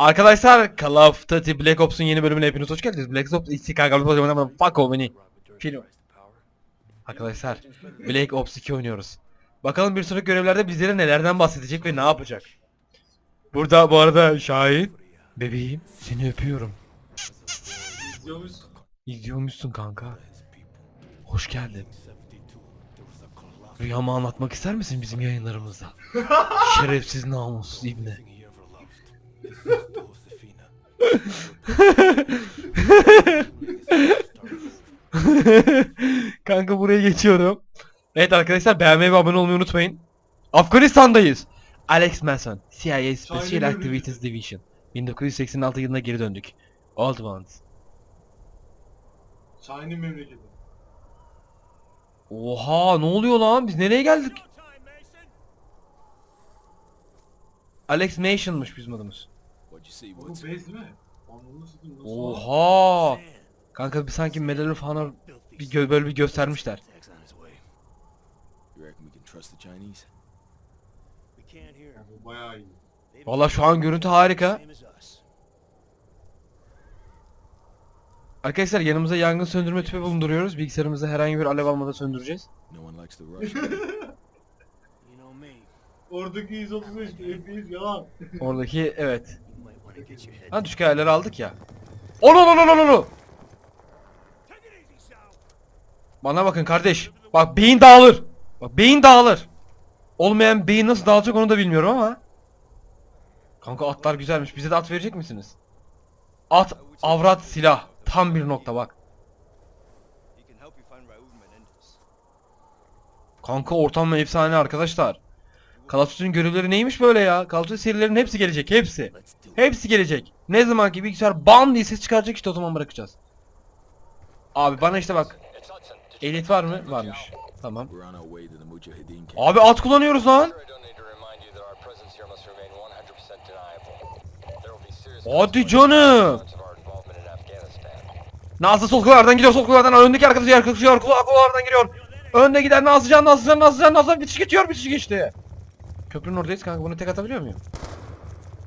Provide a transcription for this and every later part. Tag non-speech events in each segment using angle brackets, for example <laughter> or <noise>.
Arkadaşlar Call of Duty Black Ops'un yeni bölümüne hepiniz hoş geldiniz. Black Ops istikaklı programına fuck o beni. Film. Arkadaşlar Black Ops 2 oynuyoruz. Bakalım bir sonraki görevlerde bizlere nelerden bahsedecek ve ne yapacak. Burada bu arada Şahin. Bebeğim seni öpüyorum. İzliyormuş. İzliyormuşsun kanka. Hoş geldin. Rüyamı anlatmak ister misin bizim yayınlarımızda? <laughs> Şerefsiz namussuz ibne. <laughs> Kanka buraya geçiyorum. Evet arkadaşlar beğenmeyi ve abone olmayı unutmayın. Afganistan'dayız. Alex Mason, CIA Special Activities Division. 1986 yılına geri döndük. Old Ones. Şahin'in memleketi. Oha ne oluyor lan? Biz nereye geldik? Alex Mason'mış bizim adımız. Bu mi? Anlamını nasıl? Oha! Kanka bir sanki medalini falan bir gö böyle bir göstermişler. Ya bu bayağı iyi. Valla şu an görüntü harika. Arkadaşlar yanımıza yangın söndürme tüpü bulunduruyoruz. Bilgisayarımızda herhangi bir alev almadan söndüreceğiz. <laughs> Oradaki 135 FPS yalan. Oradaki evet. Ha düşük ayarları aldık ya. Ono ono ono ono. Bana bakın kardeş. Bak beyin dağılır. Bak beyin dağılır. Olmayan beyin nasıl dağılacak onu da bilmiyorum ama. Kanka atlar güzelmiş. Bize de at verecek misiniz? At, avrat, silah. Tam bir nokta bak. Kanka ortam efsane arkadaşlar. Call of görevleri neymiş böyle ya? Call of serilerinin hepsi gelecek, hepsi. Hepsi gelecek. Ne zaman ki bilgisayar bam diye ses çıkaracak işte o zaman bırakacağız. Abi bana işte bak. Elit var mı? Varmış. Tamam. Abi at kullanıyoruz lan. Sir, I don't need to remind you that our presence here must remain 100% deniable. There will be serious Hadi canım. Nazlı sol kulvardan gidiyor sol kulvardan öndeki arkadaşı yer kırışıyor kulvar kulvardan giriyor. Önde giden Nazlıcan Nazlıcan Nazlıcan Nazlıcan bitiş geçiyor bitiş geçti. Köprünün oradayız kanka bunu tek atabiliyor muyum?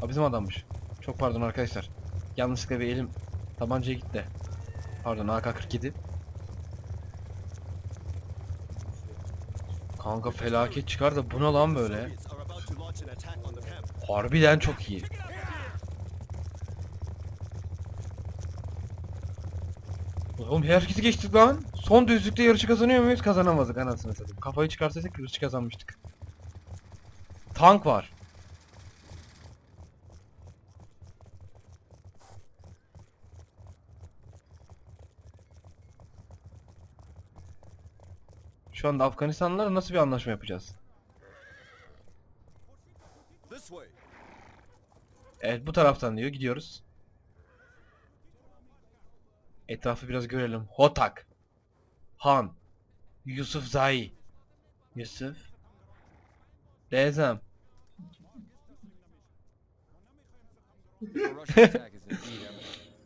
Ha bizim adammış. Çok pardon arkadaşlar. Yanlışlıkla bir elim tabancaya gitti. Pardon AK-47. Kanka felaket çıkar da bu ne lan böyle? Harbiden çok iyi. Oğlum herkesi geçtik lan. Son düzlükte yarışı kazanıyor muyuz? Kazanamadık anasını satayım. Kafayı çıkarsaydık yarışı kazanmıştık. Tank var. Şu anda Afganistanlılarla nasıl bir anlaşma yapacağız? Evet bu taraftan diyor gidiyoruz. Etrafı biraz görelim. Hotak. Han. Yusuf Zai. Yusuf. <laughs> <laughs>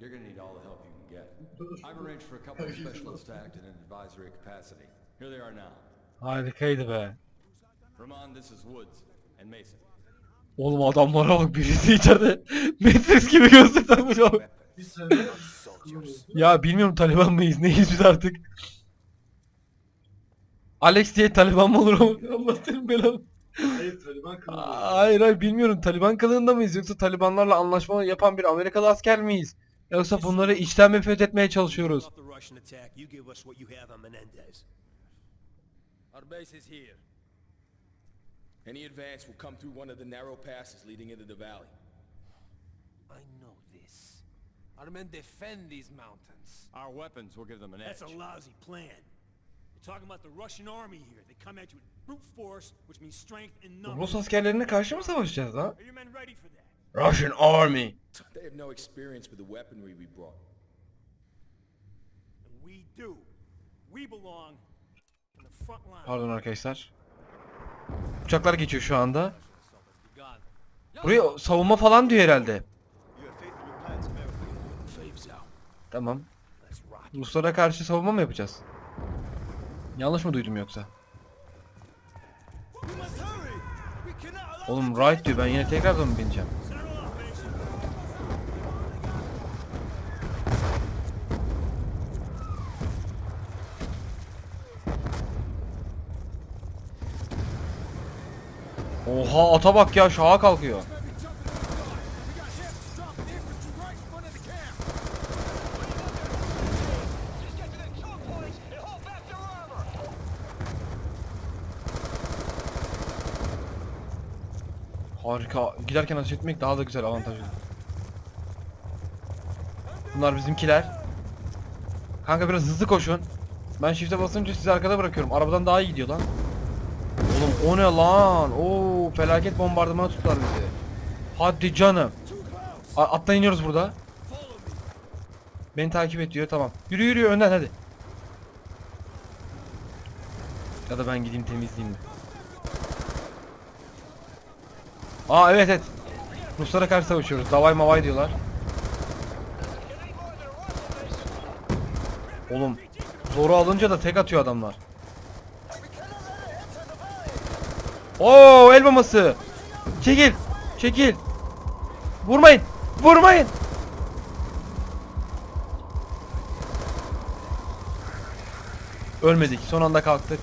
You're need all the help you can get. I've arranged for a couple of specialists to act in an advisory capacity. Here they are now. Harikaydı be. Ramon, this is Woods and Mason. Oğlum adamlara bak birisi içeride <laughs> Matrix gibi gözlük takmış oğlum. Biz Ya bilmiyorum Taliban mıyız neyiz biz artık. Alex diye Taliban mı olur <laughs> ama Allah senin belanı. Hayır Taliban kanalı. Hayır hayır bilmiyorum Taliban kılığında mıyız yoksa Talibanlarla anlaşma yapan bir Amerikalı asker miyiz? Yoksa bunları içten mi fethetmeye çalışıyoruz? Our base is here. Any advance will come through one of the narrow passes leading into the valley. I know this. Our men defend these mountains. Our weapons will give them an edge. That's a lousy plan. You're talking about the Russian army here. They come at you with brute force, which means strength and numbers. Rus askerlerine karşı mı savaşacağız lan? Are your men ready for that? Russian Army. They have no experience with the weaponry we brought. And we do. We belong Pardon arkadaşlar. Uçaklar geçiyor şu anda. Buraya savunma falan diyor herhalde. Tamam. Ruslara karşı savunma mı yapacağız? Yanlış mı duydum yoksa? Oğlum right diyor ben yine tekrardan mı bineceğim? Settle up, Mason. Oha ata bak ya şaha kalkıyor. Harika. Giderken ateş etmek daha da güzel avantajlı. Bunlar bizimkiler. Kanka biraz hızlı koşun. Ben shift'e basınca sizi arkada bırakıyorum. Arabadan daha iyi gidiyor lan. Oğlum o ne lan? Oo felaket bombardımanı tuttular bizi. Hadi canım. A attan iniyoruz burada. Beni takip et diyor tamam. Yürü yürü önden hadi. Ya da ben gideyim temizleyeyim mi? Aa evet evet. Ruslara karşı savaşıyoruz. Davay mavay diyorlar. Oğlum zoru alınca da tek atıyor adamlar. Oo el bombası. Çekil. Çekil. Vurmayın. Vurmayın. Ölmedik. Son anda kalktık.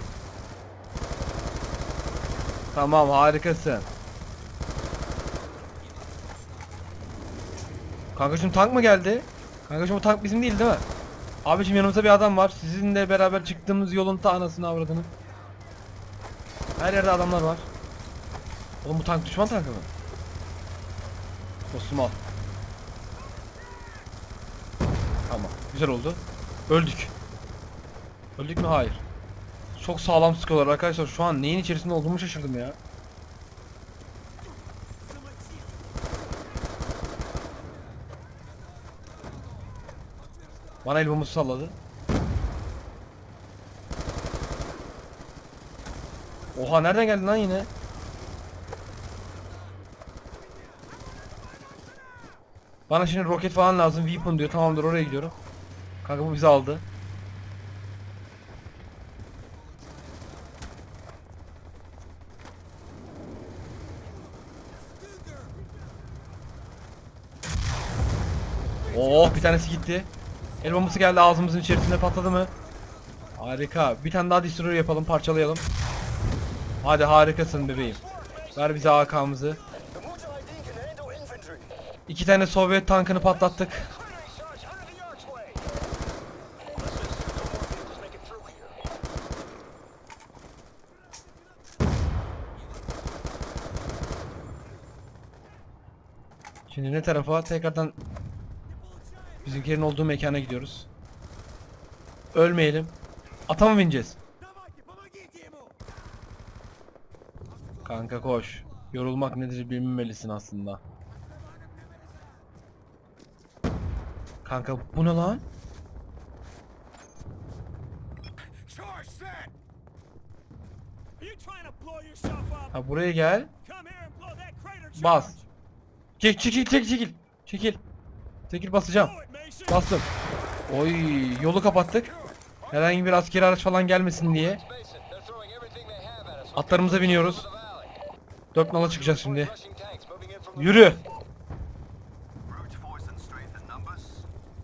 Tamam harikasın. Kankacım tank mı geldi? Kankacım bu tank bizim değil değil mi? Abicim yanımızda bir adam var. Sizinle beraber çıktığımız yolun ta anasını avradını. Her yerde adamlar var. Oğlum bu tank düşman tankı mı? Dostum al. Tamam. Güzel oldu. Öldük. Öldük mü? Hayır. Çok sağlam sıkıyorlar arkadaşlar. Şu an neyin içerisinde olduğumu şaşırdım ya. Bana el bombası salladı. Oha nereden geldin lan yine? Bana şimdi roket falan lazım. Weapon diyor. Tamamdır oraya gidiyorum. Kanka bu bizi aldı. Oh bir tanesi gitti. El bombası geldi ağzımızın içerisinde patladı mı? Harika. Bir tane daha destroyer yapalım parçalayalım. Hadi harikasın bebeğim. Ver bize AK'mızı. İki tane Sovyet tankını patlattık. Şimdi ne tarafa? Tekrardan bizimkilerin olduğu mekana gidiyoruz. Ölmeyelim. Ata mı bineceğiz? Kanka koş. Yorulmak nedir bilmemelisin aslında. Kanka bu ne lan? Ha buraya gel. Bas. Çek çekil çek çekil. Çekil. Çekil basacağım. Bastım. Oy yolu kapattık. Herhangi bir askeri araç falan gelmesin diye. Atlarımıza biniyoruz. Dört nala çıkacağız şimdi. Yürü.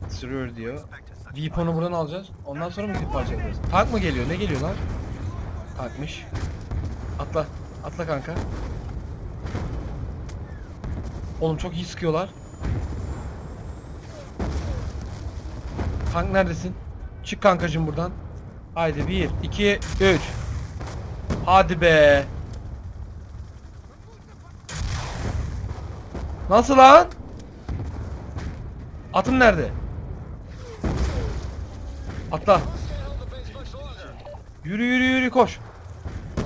Sürüyor diyor. Weapon'u buradan alacağız. Ondan sonra mı gidip parça yaparız? Tank mı geliyor? Ne geliyor lan? Tankmış. Atla. Atla kanka. Oğlum çok iyi sıkıyorlar. Tank neredesin? Çık kankacım buradan. Haydi 1, 2, 3. Hadi be. Nasıl lan? Atım nerede? Atla. Yürü yürü yürü koş.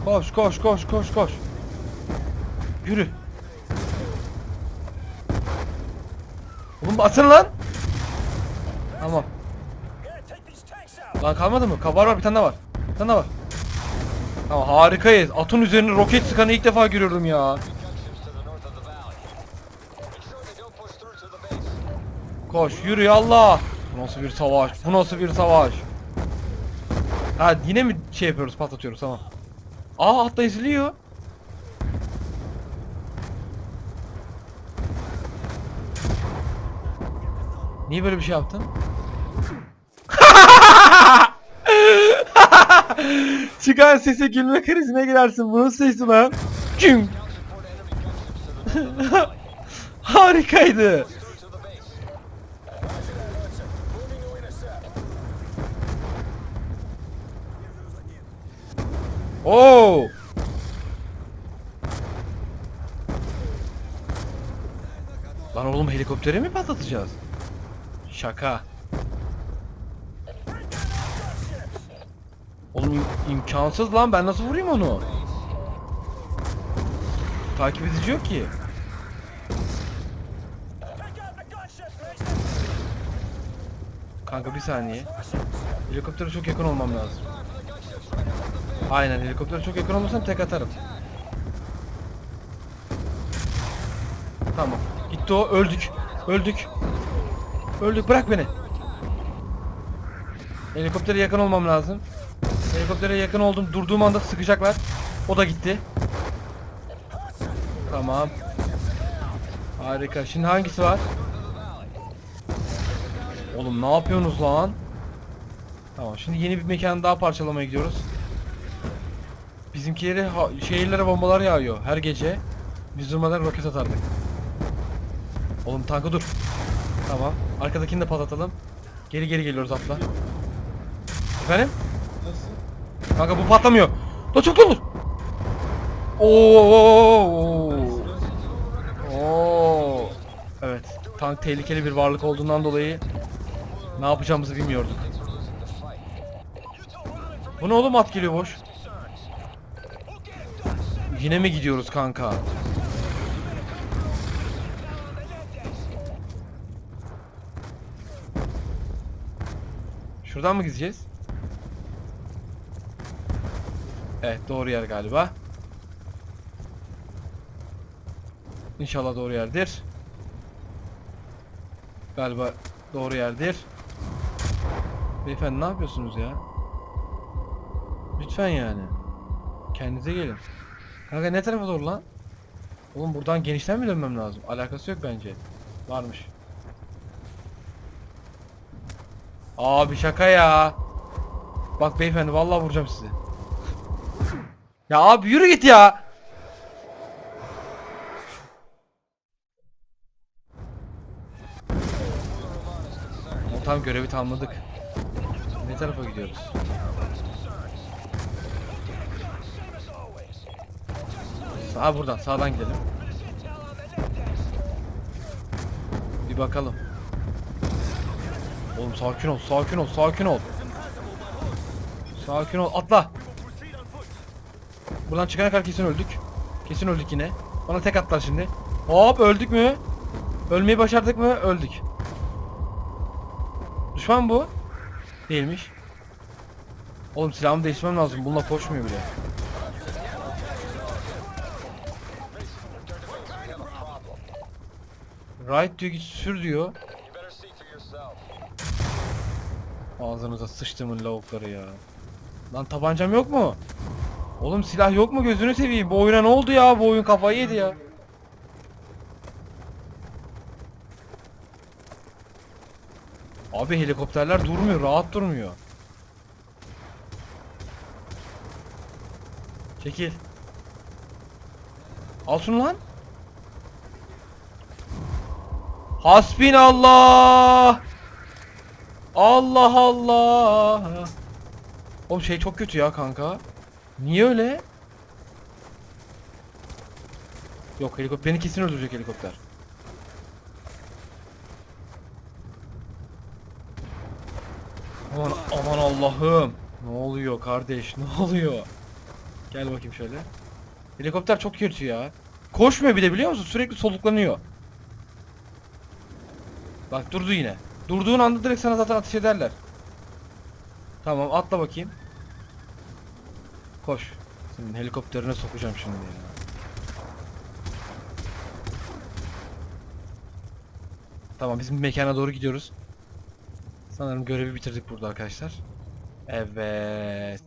Koş koş koş koş koş. Yürü. Oğlum atın lan. Tamam. Lan kalmadı mı? Ka- Var var bir tane daha var. Bir tane daha var. Tamam harikayız. Atın üzerine roket sıkanı ilk defa görüyorum ya. Gunships to the north of the valley. Make sure they don't push through to the base. Koş yürü yallah. Bu nasıl bir savaş? Bu nasıl bir savaş? Ha yine mi şey yapıyoruz patlatıyoruz tamam. Aa hatta eziliyor. Niye böyle bir şey yaptın? <laughs> Çıkan sese gülme krizine girersin. Bunun sesi lan. <laughs> Kim? Harikaydı. Through to the base. Oo. Lan oğlum helikopteri mi patlatacağız? Şaka. Oğlum im- imkansız lan ben nasıl vurayım onu? Takip edici yok ki. Kanka bir saniye. Helikoptere çok yakın olmam lazım. Aynen helikoptere çok yakın olmasam tek atarım. Tamam. Gitti o öldük. Öldük. Öldük bırak beni. Helikoptere yakın olmam lazım. Helikoptere yakın oldum. Durduğum anda sıkacaklar. O da gitti. Tamam. Harika. Şimdi hangisi var? Oğlum ne yapıyorsunuz lan? Tamam şimdi yeni bir mekan daha parçalamaya gidiyoruz. Bizimkileri şehirlere bombalar yağıyor her gece. Biz durmadan roket atardık. Oğlum tankı dur. Tamam. Arkadakini de patlatalım. Geri geri geliyoruz atla. Efendim? Nasıl? Kanka bu patlamıyor. Da çok olur. Oo. Oo. Evet. Tank tehlikeli bir varlık olduğundan dolayı ne yapacağımızı bilmiyorduk. Bu ne oğlum at geliyor boş. Yine mi gidiyoruz kanka? Şuradan mı gideceğiz? Evet doğru yer galiba. İnşallah doğru yerdir. Galiba doğru yerdir. Beyefendi ne yapıyorsunuz ya? Lütfen yani. Kendinize gelin. Kanka ne tarafa doğru lan? Oğlum buradan genişten mi dönmem lazım? Alakası yok bence. Varmış. Abi şaka ya. Bak beyefendi vallahi vuracağım sizi. Ya abi yürü git ya. O tam görevi tamamladık. Ne tarafa gidiyoruz? Sağ buradan, sağdan gidelim. Bir bakalım. Oğlum sakin ol, sakin ol, sakin ol. Sakin ol, atla. Buradan çıkana kadar kesin öldük. Kesin öldük yine. Bana tek atlar şimdi. Hop öldük mü? Ölmeyi başardık mı? Öldük. Düşman bu. Değilmiş. Oğlum silahımı değiştirmem lazım. Bununla koşmuyor bile. Right diyor git sür diyor. Ağzınıza sıçtımın lavukları ya. Lan tabancam yok mu? Oğlum silah yok mu gözünü seveyim. Bu oyuna ne oldu ya? Bu oyun kafayı yedi ya. Abi helikopterler durmuyor, rahat durmuyor. Çekil. Al şunu lan. Hasbinallah. Allah Allah. Oğlum şey çok kötü ya kanka. Niye öyle? Yok helikopter beni kesin öldürecek helikopter. Aman aman Allah'ım. Ne oluyor kardeş? Ne oluyor? Gel bakayım şöyle. Helikopter çok kötü ya. Koşmuyor bir de biliyor musun? Sürekli soluklanıyor. Bak durdu yine. Durduğun anda direkt sana zaten ateş ederler. Tamam atla bakayım. Koş. Senin helikopterine sokacağım şimdi ya. Tamam bizim mekana doğru gidiyoruz. Sanırım görevi bitirdik burada arkadaşlar. Evet.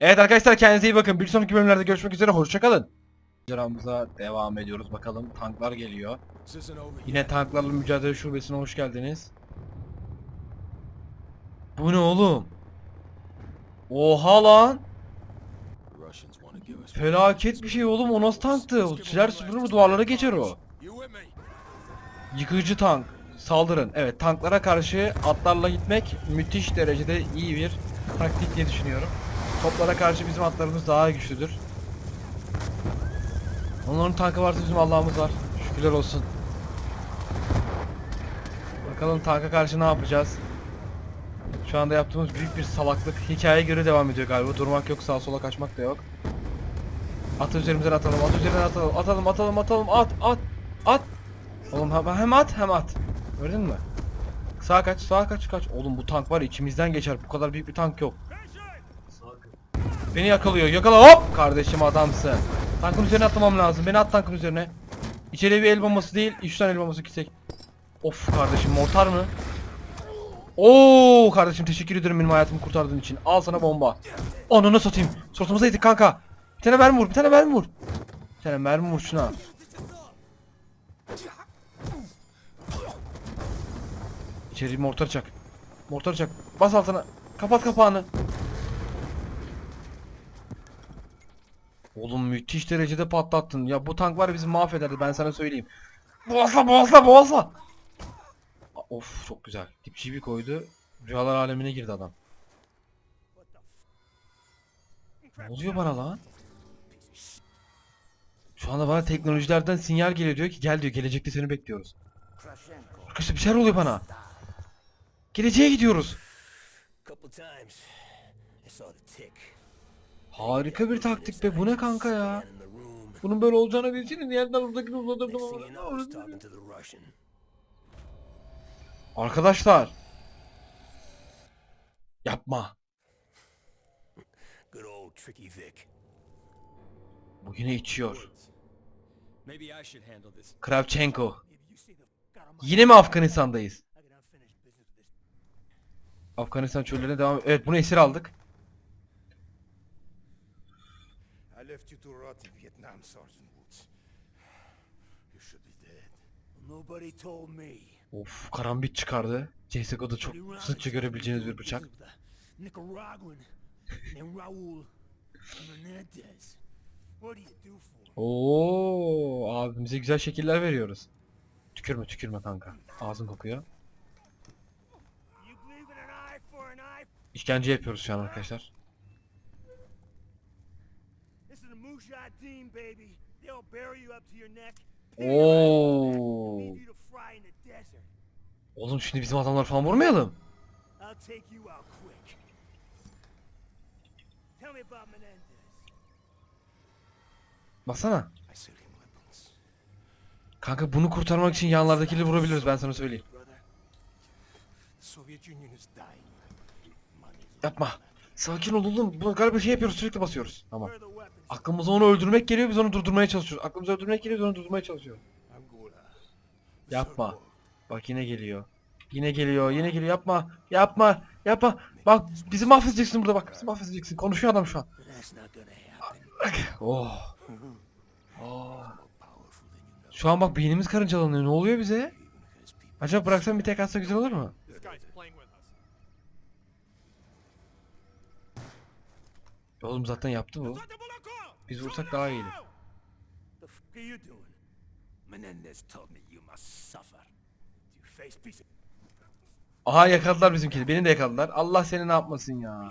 Evet arkadaşlar kendinize iyi bakın. Bir sonraki bölümlerde görüşmek üzere. Hoşçakalın. Maceramıza devam ediyoruz. Bakalım tanklar geliyor. Yine tanklarla mücadele şubesine hoş geldiniz. Bu ne oğlum? Oha lan. Felaket bir şey oğlum o nasıl tanktı? O Siler süpürür duvarlara geçer o. Yıkıcı tank. Saldırın. Evet tanklara karşı atlarla gitmek müthiş derecede iyi bir taktik diye düşünüyorum. Toplara karşı bizim atlarımız daha güçlüdür. Onların tankı varsa bizim Allah'ımız var. Şükürler olsun. Bakalım tanka karşı ne yapacağız? Şu anda yaptığımız büyük bir salaklık. Hikayeye göre devam ediyor galiba. Durmak yok, sağa sola kaçmak da yok. At üzerimizden atalım, at üzerinden atalım, atalım, atalım, atalım, at, at, at. Oğlum hem- at hem at. Gördün mü? Sağa kaç, sağa kaç, kaç. Oğlum bu tank var içimizden geçer. Bu kadar büyük bir tank yok. Beni yakalıyor. Yakala hop! Kardeşim adamsın. Tankın üzerine atlamam lazım. Beni at tankın üzerine. İçeriye bir el bombası değil, 3 tane el bombası gitsek. Of kardeşim mortar mı? Oo kardeşim teşekkür ederim benim hayatımı kurtardığın için. Al sana bomba. Ananı satayım. Suratımıza yedik kanka. Bir tane mermi vur, bir tane mermi vur. Bir tane mermi vur şuna. İçeri mortar çak. Mortar çak. Bas altına. Kapat kapağını. Oğlum müthiş derecede patlattın. Ya bu tank ya bizi mahvederdi ben sana söyleyeyim. Boğazla boğazla boğazla. Of çok güzel. Dipçiyi bir koydu. Rüyalar alemine girdi adam. Ne oluyor bana lan? Şu anda bana teknolojilerden sinyal geliyor diyor ki gel diyor gelecekte seni bekliyoruz. Arkadaşlar bir şeyler oluyor bana. Geleceğe gidiyoruz. Harika bir taktik be bu ne kanka ya? Bunun böyle olacağını bilseydim yerden uzaktaki uzatırdım. Arkadaşlar. Yapma. Bu yine içiyor. Kravchenko. Yine mi Afganistan'dayız? Afganistan çöllerine devam Evet bunu esir aldık. Left you to rot in Vietnam, Sergeant Woods. You should be dead. Nobody told me. Of karambit çıkardı. CSGO'da çok sıkça görebileceğiniz bir bıçak. Nicaraguan named Raul Menendez. What do you do for? Oo abimize güzel şekiller veriyoruz. Tükürme tükürme kanka. Ağzın kokuyor. İşkence yapıyoruz şu an arkadaşlar. This is a Mujahideen, baby. They'll bury you up to your neck. Oo. Oğlum şimdi bizim adamlar falan vurmayalım. Baksana. Kanka bunu kurtarmak için yanlardakileri vurabiliriz ben sana söyleyeyim. Yapma. Sakin ol oğlum. Bu galiba şey yapıyoruz sürekli basıyoruz. Tamam. Aklımıza onu öldürmek geliyor biz onu durdurmaya çalışıyoruz. Aklımıza öldürmek geliyor biz onu durdurmaya çalışıyoruz. Yapma. Bak yine geliyor. Yine geliyor, yine geliyor. Yapma. Yapma. Yapma. Bak bizi mahvedeceksin burada bak. Bizi mahvedeceksin. Konuşuyor adam şu an. <laughs> Oh. Oh. Şu an bak beynimiz karıncalanıyor. Ne oluyor bize? Acaba bıraksam bir tek atsa güzel olur mu? Oğlum zaten yaptı bu. Biz vursak daha iyiydi. The fuck are you doing? Menendez told me you must suffer. You face piece. Aha yakaladılar bizimkini. Beni de yakaladılar. Allah seni ne yapmasın ya.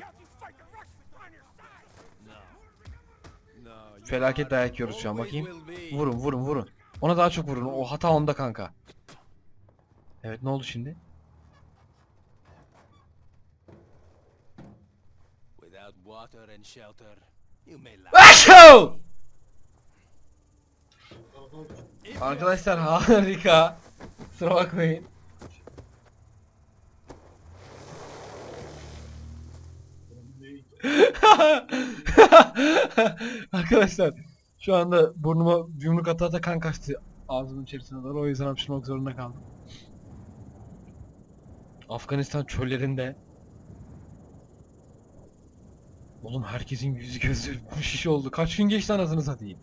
Felaket dayak yiyoruz şu an bakayım. Vurun vurun vurun. Ona daha çok vurun. O hata onda kanka. Evet ne oldu şimdi? Without water and shelter. Aşağı! Arkadaşlar harika. Kusura bakmayın. <laughs> Arkadaşlar şu anda burnuma yumruk ata ata kan kaçtı ağzımın içerisine doğru o yüzden hapşırmak zorunda kaldım. Afganistan çöllerinde Oğlum herkesin yüzü gözü şiş oldu. Kaç gün geçti anasını satayım.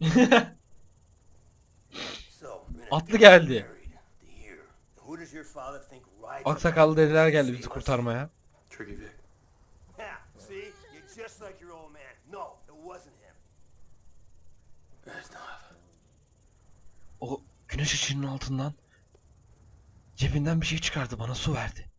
<laughs> Atlı geldi. Aksakallı dedeler geldi bizi kurtarmaya. O güneş ışığının altından cebinden bir şey çıkardı bana su verdi.